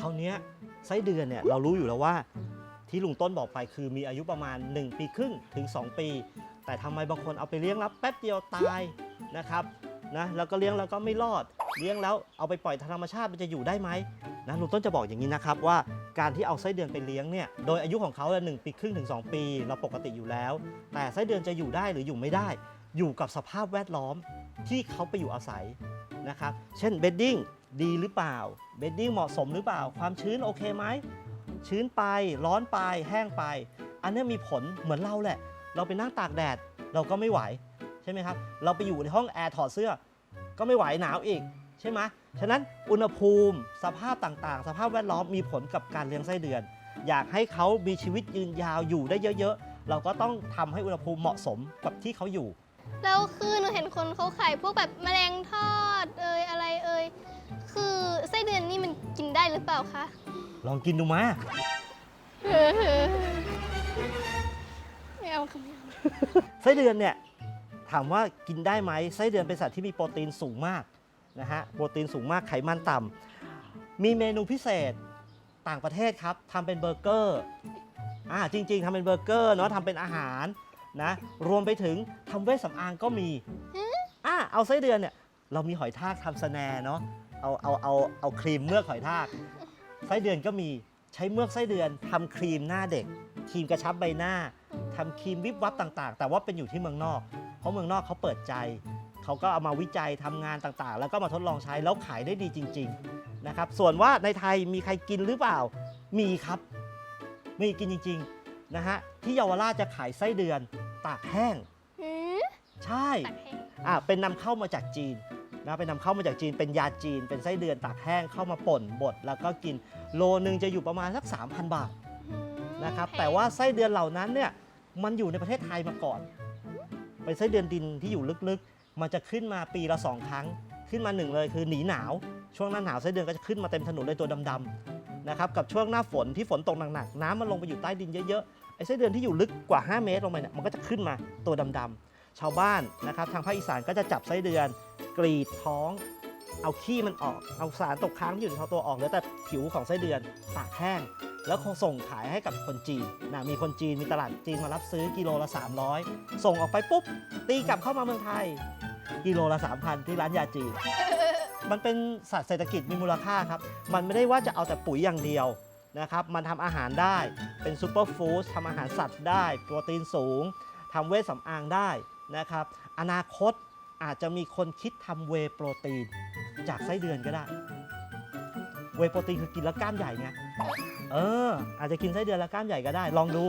เท่านี้ไส้เดือนเนี่ยเรารู้อยู่แล้วว่า ที่ลุงต้นบอกไปคือมีอายุประมาณ 1 ปีครึ่งถึง 2 ปี แต่ทำไมบางคนเอาไปเลี้ยงแล้วแป๊บเดียวตายนะครับนะแล้วก็เลี้ยงแล้วก็ไม่รอด เลี้ยงแล้วเอาไปปล่อยธรรมชาติมันจะอยู่ได้ไหมนะลุงต้นจะบอกอย่างนี้นะครับว่าการที่เอาไส้เดือนไปเลี้ยงเนี่ยโดยอายุของเขาหนึ่งปีครึ่งถึง 2 ปี เราปกติอยู่แล้ว แต่ไส้เดือนจะอยู่ได้หรืออยู่ไม่ได้ อยู่กับสภาพแวดล้อมที่เขาไปอยู่อาศัยนะครับเช่นเบดดิ้ง ดีหรือเปล่าเบดดิ้งเหมาะสมหรือเปล่า ความชื้นโอเคไหมชื้นไปร้อนไปแห้งไป อันนี้มีผลเหมือนเราแหละ เราไปนั่งตากแดดเราก็ไม่ไหวใช่ไหมครับ เราไปอยู่ในห้องแอร์ถอดเสื้อ ก็ไม่ไหวหนาวอีกใช่ไหมฉะนั้นอุณหภูมิสภาพต่างๆ สภาพแวดล้อมมีผลกับการเลี้ยงไส้เดือน อยากให้เขามีชีวิตยืนยาวอยู่ได้เยอะๆ เราก็ต้องทำให้อุณหภูมิเหมาะสมกับที่เขาอยู่ แล้วคือหนูเห็นคนเขาขายพวกแบบแมลงทอดเอยอะไรเอย คือไส้เดือนนี่มันกินได้หรือเปล่าคะ ลองกินดูมา ไม่เอาค่ะไม่เอาไส้เดือนเนี่ยถามว่ากินได้ไหมไส้เดือนเป็นสัตว์ที่มีโปรตีนสูงมากนะฮะโปรตีนสูงมากไขมันต่ำมีเมนูพิเศษต่างประเทศครับทำเป็นเบอร์เกอร์อ่าจริง ๆทำเป็นเบอร์เกอร์เนาะทำเป็นอาหารนะรวมไปถึงทำเวชสำอางก็มีอ่าเอาไส้เดือนเนี่ยเรามีหอยทากทำสแนร์เนาะ เอาเอาเอาเอาครีมเมือกหอยทากไส้เดือนก็มีใช้เมือกไส้เดือนทำครีมหน้าเด็กครีมกระชับใบหน้าทำครีมวิบวับต่างๆ แต่ว่าเป็นอยู่ที่เมืองนอก เพราะเมืองนอกเขาเปิดใจ เขาก็เอามาวิจัยทำงานต่างๆ แล้วก็มาทดลองใช้แล้วขายได้ดีจริงๆนะครับส่วนว่าในไทยมีใครกินหรือเปล่า มีครับ มีกินจริงๆนะฮะที่เยาวราชจะขายไส้เดือนตากแห้ง หืมใช่ ตักแห้งอะเป็นนำเข้ามาจากจีน นะเป็นนำเข้ามาจากจีนเป็นยาจีน เป็นไส้เดือนตากแห้งเข้ามาป่นบดแล้วก็กินโลนึงจะอยู่ประมาณสัก 3,000 บาทหืมนะครับพงแต่ว่าไส้เดือนเหล่านั้นเนี่ยมันอยู่ในประเทศไทยมาก่อน เป็นไส้เดือนดินที่อยู่ลึกๆ มันจะขึ้นมาปีละสองครั้ง ขึ้นมาหนึ่งเลยคือหนีหนาว ช่วงหน้าหนาวไส้เดือนก็จะขึ้นมาเต็มถนนเลยตัวดำๆนะครับกับช่วงหน้าฝนที่ฝนตกหนักๆน้ำมันลงไปอยู่ใต้ดินเยอะๆไอ้ไส้เดือนที่อยู่ลึกกว่า 5 เมตรลงไปเนี่ยมันก็จะขึ้นมาตัวดำๆ ชาวบ้านนะครับทางภาคอีสานก็จะจับไส้เดือน กรีดท้อง เอาขี้มันออก เอาสารตกค้างที่อยู่ในตัวออกเหลือแต่ผิวของไส้เดือนตากแห้ง แล้วคงส่งขายให้กับคนจีนนะมีคนจีนมีตลาดจีนมารับซื้อกิโลละ 300 ส่งออกไปปุ๊บ ตีกลับเข้ามาเมืองไทย กิโลละ 3,000 ที่ร้านยาจีน มันเป็นสัตว์เศรษฐกิจมีมูลค่าครับ มันไม่ได้ว่าจะเอาแต่ปุ๋ยอย่างเดียวนะครับ มันทำอาหารได้ เป็นซูเปอร์ฟู้ดทำอาหารสัตว์ได้ โปรตีนสูงทำเวชสำอางได้ นะครับ อนาคตอาจจะมีคนคิดทำเวโปรตีน จากไส้เดือนก็ได้ เวโปรตีนคือกินแล้วกล้ามใหญ่ไงเออ อาจจะกินไส้เดือนแล้วกล้ามใหญ่ก็ได้ ลองดู